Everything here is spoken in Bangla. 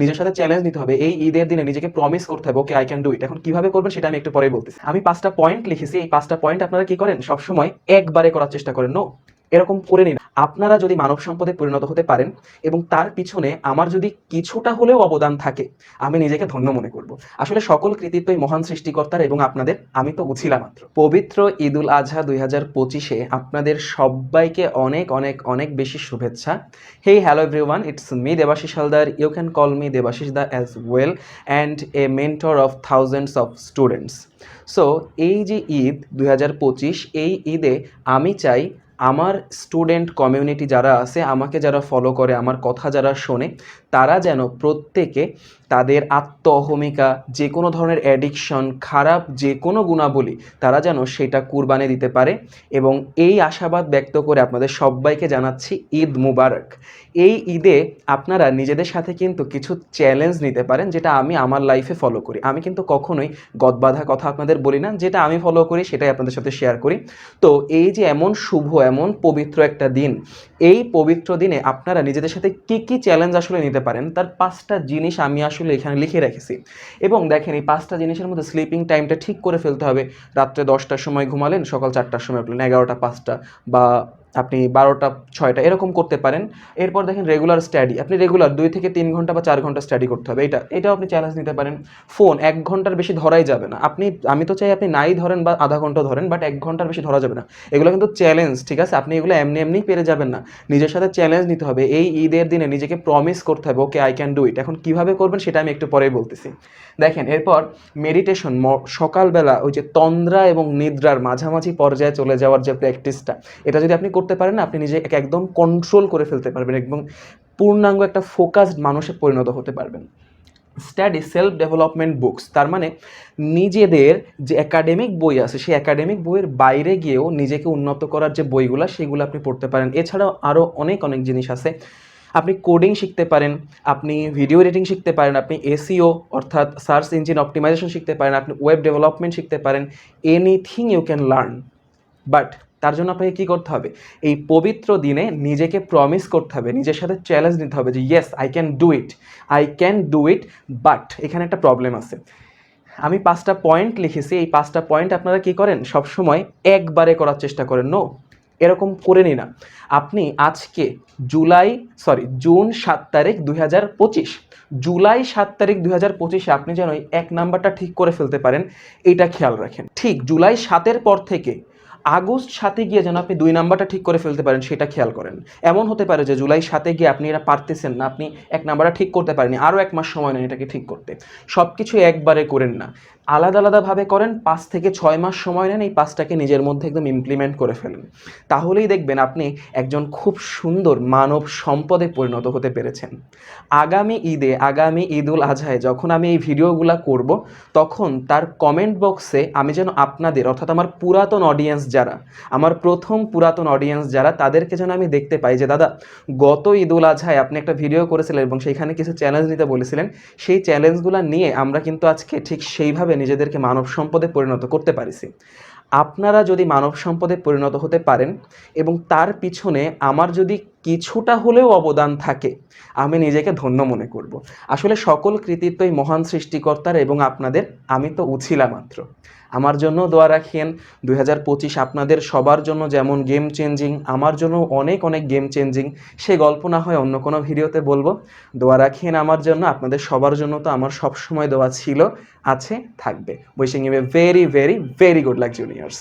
নিজের সাথে চ্যালেঞ্জ নিতে হবে। এই ঈদের দিনে নিজেকে প্রমিস করতে হবে। Okay I can do it এখন কীভাবে করবেন সেটা আমি একটু পরে বলতেছি। আমি পাঁচটা পয়েন্ট লিখেছি। এই পাঁচটা পয়েন্ট আপনারা কি করেন? সবসময় একবারে করার চেষ্টা করেন। নো এরকম করে নিন। আপনারা যদি মানব সম্পদে পরিণত হতে পারেন এবং তার পিছনে আমার যদি কিছুটা হলেও অবদান থাকে, আমি নিজেকে ধন্য মনে করব। আসলে সকল কৃতিত্বই মহান সৃষ্টিকর্তার এবং আপনাদের, আমি তো উছিলা মাত্র। পবিত্র ঈদুল আজহা দুই হাজার পঁচিশে আপনাদের সবাইকে অনেক অনেক অনেক বেশি শুভেচ্ছা। Hey hello everyone it's me Debashis Haldar you can call me Debashis da as well and a mentor of thousands of students so এই যে ঈদ দু হাজার পঁচিশ, এই ঈদে আমি চাই আমার স্টুডেন্ট কমিউনিটি যারা আছে আমাকে যারা ফলো করে আমার কথা যারা শোনে তারা যেন প্রত্যেকে তাদের আত্ম অহমিকা যে কোনো ধরনের অ্যাডিকশন খারাপ যে কোনো গুণাবলী, তারা যেন সেটা কুরবানি দিতে পারে এবং এই আশাবাদ ব্যক্ত করে আপনাদের সবাইকে জানাচ্ছি ঈদ মুবারক। এই ঈদে আপনারা নিজেদের সাথে কিন্তু কিছু চ্যালেঞ্জ নিতে পারেন যেটা আমি আমার লাইফে ফলো করি। আমি কিন্তু কখনোই গদবাধা কথা আপনাদের বলি না, যেটা আমি ফলো করি সেটাই আপনাদের সাথে শেয়ার করি। তো এই যে এমন শুভ, এমন পবিত্র একটা দিন, এই পবিত্র দিনে আপনারা নিজেদের সাথে কি কি চ্যালেঞ্জ আসলে নিতে পারেন, তার পাঁচটা জিনিস আমি আসলে এখানে লিখে রেখেছি। এবং দেখেন এই পাঁচটা জিনিসের মধ্যে স্লিপিং টাইমটা ঠিক করে ফেলতে হবে। রাত্রে দশটার সময় ঘুমালেন, সকাল চারটার সময় উঠলেন, এগারোটা, পাঁচটা বা আপনি বারোটা, ছয়টা, এরকম করতে পারেন। এরপর দেখেন রেগুলার স্টাডি আপনি রেগুলার দুই থেকে তিন ঘণ্টা বা চার ঘণ্টা স্টাডি করতে হবে। এটা, এটাও আপনি চ্যালেঞ্জ নিতে পারেন। ফোন এক ঘণ্টার বেশি ধরাই যাবে না। আপনি, আমি তো চাই আপনি নাই ধরেন বা আধা ঘণ্টা ধরেন বাট এক ঘণ্টার বেশি ধরা যাবে না। এগুলো কিন্তু চ্যালেঞ্জ ঠিক আছে? আপনি এগুলো এমনি এমনি পেরে যাবেন না। নিজের সাথে চ্যালেঞ্জ নিতে হবে। এই ঈদের দিনে নিজেকে প্রমিস করতে হবে okay I can do it এখন কীভাবে করবেন সেটা আমি একটু পরেই বলতেছি। দেখেন, এরপর মেডিটেশন সকালবেলা ওই যে তন্দ্রা এবং নিদ্রার মাঝামাঝি পর্যায়ে চলে যাওয়ার যে প্র্যাকটিসটা এটা যদি আপনি করতে পারেন আপনি নিজেকে একদম কন্ট্রোল করে ফেলতে পারবেন এবং পূর্ণাঙ্গ একটা ফোকাসড মানুষে পরিণত হতে পারবেন। স্টাডি সেলফ ডেভেলপমেন্ট বুকস তার মানে নিজেদের যে একাডেমিক বই আছে, সেই একাডেমিক বইয়ের বাইরে গিয়েও নিজেকে উন্নত করার যে বইগুলো, সেগুলো আপনি পড়তে পারেন। এছাড়াও আরও অনেক অনেক জিনিস আছে। আপনি কোডিং শিখতে পারেন, আপনি ভিডিও এডিটিং শিখতে পারেন, আপনি এসিও অর্থাৎ সার্চ ইঞ্জিন অপটিমাইজেশন শিখতে পারেন, আপনি ওয়েব ডেভেলপমেন্ট শিখতে পারেন anything you can learn but তার জন্য আপনাকে কী করতে হবে? এই পবিত্র দিনে নিজেকে প্রমিস করতে হবে, নিজের সাথে চ্যালেঞ্জ নিতে হবে যে yes I can do it I can do it but এখানে একটা প্রবলেম আছে। আমি পাঁচটা পয়েন্ট লিখেছি, এই পাঁচটা পয়েন্ট আপনারা কি করেন? সবসময় একবারে করার চেষ্টা করেন। নো এরকম করে নি না। আপনি আজকে জুলাই সরি জুন সাত তারিখ দুই হাজার পঁচিশ, জুলাই সাত তারিখ দুই হাজার পঁচিশে আপনি যেন এক নাম্বারটা ঠিক করে ফেলতে পারেন, এটা খেয়াল রাখেন। ঠিক জুলাই সাতের পর থেকে আগস্ট সাথে গিয়ে যেন আপনি দুই নাম্বারটা ঠিক করে ফেলতে পারেন, সেটা খেয়াল করেন। এমন হতে পারে যে জুলাই সাথে গিয়ে আপনি এটা পারতেছেন না, আপনি এক নাম্বারটা ঠিক করতে পারেনি আরও এক মাস সময় নেন এটাকে ঠিক করতে। সব কিছু একবারে করেন না। আলাদা আলাদাভাবে করেন, পাঁচ থেকে ছয় মাস সময় নেন, এই পাঁচটাকে নিজের মধ্যে একদম ইমপ্লিমেন্ট করে ফেলেন। তাহলেই দেখবেন আপনি একজন খুব সুন্দর মানব সম্পদে পরিণত হতে পেরেছেন। আগামী ঈদে, আগামী ঈদ উল আজহায় যখন আমি এই ভিডিওগুলো করব, তখন তার কমেন্ট বক্সে আমি যেন আপনাদের, অর্থাৎ আমার পুরাতন অডিয়েন্স যারা। আমার প্রথম পুরাতন অডিয়েন্স যারা, তাদেরকে যেন আমি দেখতে পাই যে, দাদা, গত ঈদ উল আজহায় আপনি একটা ভিডিও করেছিলেন এবং সেইখানে কিছু চ্যালেঞ্জ নিতে বলেছিলেন। সেই চ্যালেঞ্জগুলো নিয়ে আমরা কিন্তু আজকে ঠিক সেইভাবে নিজেদেরকে মানব সম্পদে পরিণত করতে পারিছি। আপনারা যদি মানব সম্পদে পরিণত হতে পারেন এবং তার পিছনে আমার যদি কিছুটা হলেও অবদান থাকে, আমি নিজেকে ধন্য মনে করব। আসলে সকল কৃতিত্বই মহান সৃষ্টিকর্তার এবং আপনাদের, আমি তো উছিলা মাত্র। আমার জন্য দোয়া রাখেন। দুই হাজার পঁচিশ আপনাদের সবার জন্য যেমন গেম চেঞ্জিং আমার জন্য অনেক অনেক গেম চেঞ্জিং সে গল্প না হয় অন্য কোনো ভিডিওতে বলব। দোয়া রাখেন আমার জন্য, আপনাদের সবার জন্য তো আমার সবসময় দোয়া ছিল, আছে, থাকবে। বৈশিং a very very very good luck juniors